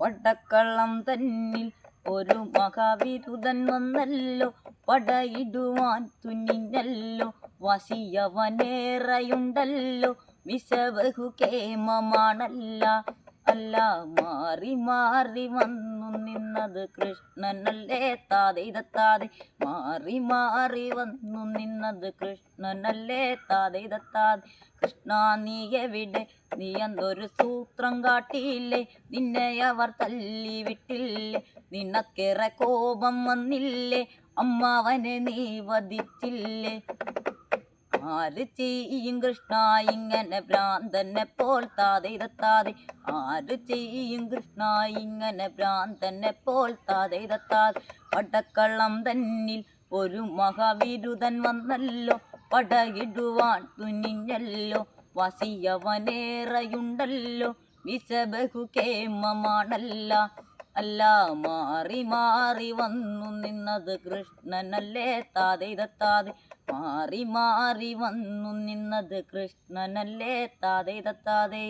പടക്കള്ളം തന്നിൽ ഒരു മഹാവിരുദൻ വന്നല്ലോ. പടയിടുവാൻ തുനിഞ്ഞല്ലോ വസിയവനേറെയുണ്ടല്ലോ. വിശബഹു കേമമാണല്ല അല്ല മാറി മാറി വന്നു നിന്നത് കൃഷ്ണനല്ലേ താതെ ഇതത്താതെ മാറി മാറി വന്നു നിന്നത് കൃഷ്ണനല്ലേ താതെ ഇതത്താതെ കൃഷ്ണ നീ എവിടെ? നീ എന്തൊരു സൂത്രം കാട്ടിയില്ലേ? നിന്നെ അവർ തല്ലി വിട്ടില്ലേ? നിനക്കേറെ കോപം വന്നില്ലേ? അമ്മാവനെ നീ വധിച്ചില്ലേ? ആര് ചെയ്യും കൃഷ്ണ? ഇങ്ങനെ ഭ്രാന്തനെ പോൽ താതെ ഇതത്താതെ ആര് ചെയ്യും കൃഷ്ണ? ഇങ്ങനെ ഭ്രാന്തനെ പോൽ താതെ ഇതത്താതെ പടക്കള്ളം തന്നിൽ ഒരു മഹാവിരുദൻ വന്നല്ലോ. പടയിടുവാൻ തുനിഞ്ഞല്ലോ. വസിയവനേറെയുണ്ടല്ലോ. വിശബഹു കേമമാണല്ല അല്ല മാറി മാറി വന്നു നിന്നത് കൃഷ്ണനല്ലേ? താതെ ഇതത്താതെ മാറി മാറി വന്നു നിന്നത് കൃഷ്ണനല്ലേ? താതെ ഇതത്താതെ